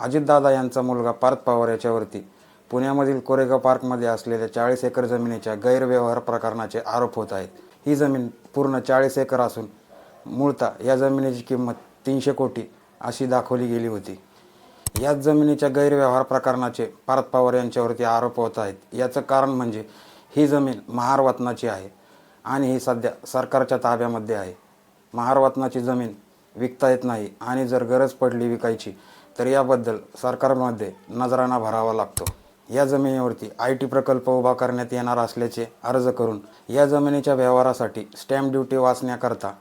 अजितदादा यांचा मुलगा पार्थ पवार याच्यावरती. पुण्यामधील कोरेगाव पार्कमध्ये असलेल्या चाळीस एकर जमिनीच्या गैरव्यवहार प्रकरणाचे आरोप होत आहेत. ही जमीन पूर्ण चाळीस एकर असून मूळतः या जमिनीची किंमत तीनशे कोटी अशी दाखवली गेली होती. याच जमिनीच्या गैरव्यवहार प्रकरणाचे पार्थ पवार यांच्यावरती आरोप होत आहेत. याचं कारण म्हणजे ही जमीन महारवतनाची आहे आणि ही सध्या सरकारच्या ताब्यामध्ये आहे. महारवतनाची जमीन विकता येत नाही आणि जर गरज पडली विकायची तर याबद्दल सरकारमध्ये नजराणा भरावा लागतो. या जमिनीवरती आय टी प्रकल्प उभा करण्यात येणार असल्याचे अर्ज करून या जमिनीच्या व्यवहारासाठी स्टॅम्प ड्युटी वाचण्याकरता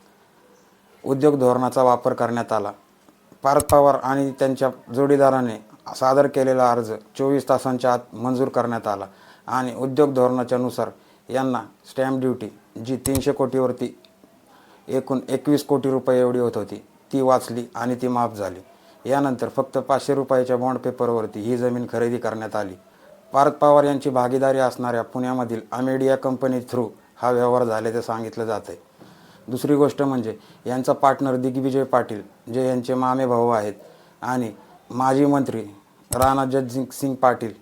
उद्योग धोरणाचा वापर करण्यात आला. पार्थ पवार आणि त्यांच्या जोडीदाराने सादर केलेला अर्ज चोवीस तासांच्या आत मंजूर करण्यात आला आणि उद्योग धोरणाच्या नुसार यांना स्टॅम्प ड्युटी जी तीनशे कोटीवरती एकूण एकवीस कोटी रुपये एवढी होत होती ती वाचली आणि ती माफ झाली. यानंतर फक्त पाचशे रुपयाच्या बॉन्ड पेपरवरती ही जमीन खरेदी करण्यात आली. पार्थ पवार यांची भागीदारी असणाऱ्या पुण्यामधील अमेडिया कंपनी थ्रू हा व्यवहार झाल्याचं सांगितलं जात आहे. दुसरी गोष्ट म्हणजे यांचा पार्टनर दिग्विजय पाटील जे यांचे मामे भाऊ आहेत आणि माजी मंत्री राणा जगजिंग सिंग पाटील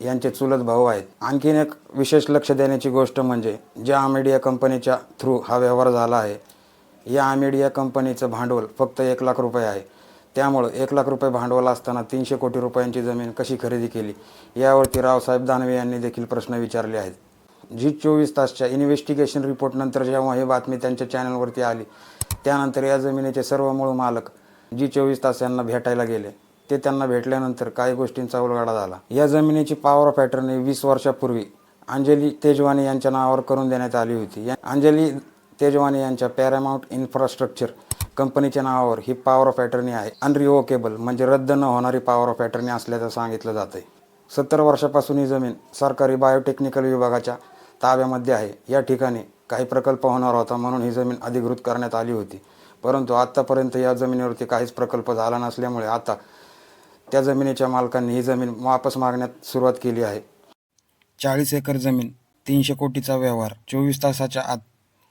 यांचे चुलत भाऊ आहेत. आणखीन एक विशेष लक्ष देण्याची गोष्ट म्हणजे ज्या अमेडिया कंपनीच्या थ्रू हा व्यवहार झाला आहे या अमेडिया कंपनीचं भांडवल फक्त एक लाख रुपये आहे. त्यामुळं एक लाख रुपये भांडवल असताना तीनशे कोटी रुपयांची जमीन कशी खरेदी केली यावरती रावसाहेब दानवे यांनी देखील प्रश्न विचारले आहेत. जी चोवीस तासच्या इन्व्हेस्टिगेशन रिपोर्टनंतर जेव्हा ही बातमी त्यांच्या चॅनलवरती आली त्यानंतर या जमिनीचे सर्व मूळ मालक जी चोवीस तास यांना भेटायला गेले ते त्यांना भेटल्यानंतर काही गोष्टींचा उलगडा झाला. या जमिनीची पॉवर ऑफ पॅटर्न वीस वर्षापूर्वी अंजली तेजवानी यांच्या नावावर करून देण्यात आली होती. अंजली तेजवानी यांच्या पॅरामाउंट इन्फ्रास्ट्रक्चर कंपनीच्या नावावर ही पॉवर ऑफ अटर्नी आहे. अनरिवोकेबल म्हणजे रद्द न होणारी पॉवर ऑफ अटर्नी असल्याचं सांगितलं जातं आहे सत्तर वर्षापासून ही जमीन सरकारी बायोटेक्निकल विभागाच्या ताब्यामध्ये आहे. या ठिकाणी काही प्रकल्प होणार होता म्हणून ही जमीन अधिकृत करण्यात आली होती. परंतु आत्तापर्यंत या जमिनीवरती काहीच प्रकल्प झाला नसल्यामुळे आता त्या जमिनीच्या मालकांनी ही जमीन वापस मागण्यात सुरुवात केली आहे. चाळीस एकर जमीन तीनशे कोटीचा व्यवहार चोवीस तासाच्या आत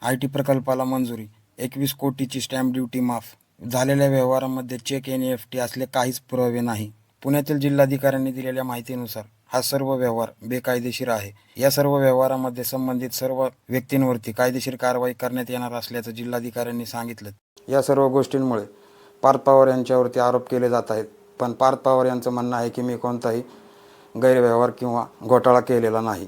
आय टी प्रकल्पाला मंजुरी एकवीस कोटीची स्टॅम्प ड्युटी माफ. झालेल्या व्यवहारामध्ये चेक एन एफ टी असले काहीच पुरावे नाही. पुण्यातील जिल्हाधिकाऱ्यांनी दिलेल्या माहितीनुसार हा सर्व व्यवहार बेकायदेशीर आहे. या सर्व व्यवहारामध्ये संबंधित सर्व व्यक्तींवरती कायदेशीर कारवाई करण्यात येणार असल्याचं जिल्हाधिकाऱ्यांनी सांगितलं. या सर्व गोष्टींमुळे पार्थ पवार यांच्यावरती आरोप केले जात आहेत. पण पार्थ पवार यांचं म्हणणं आहे की मी कोणताही गैरव्यवहार किंवा घोटाळा केलेला नाही.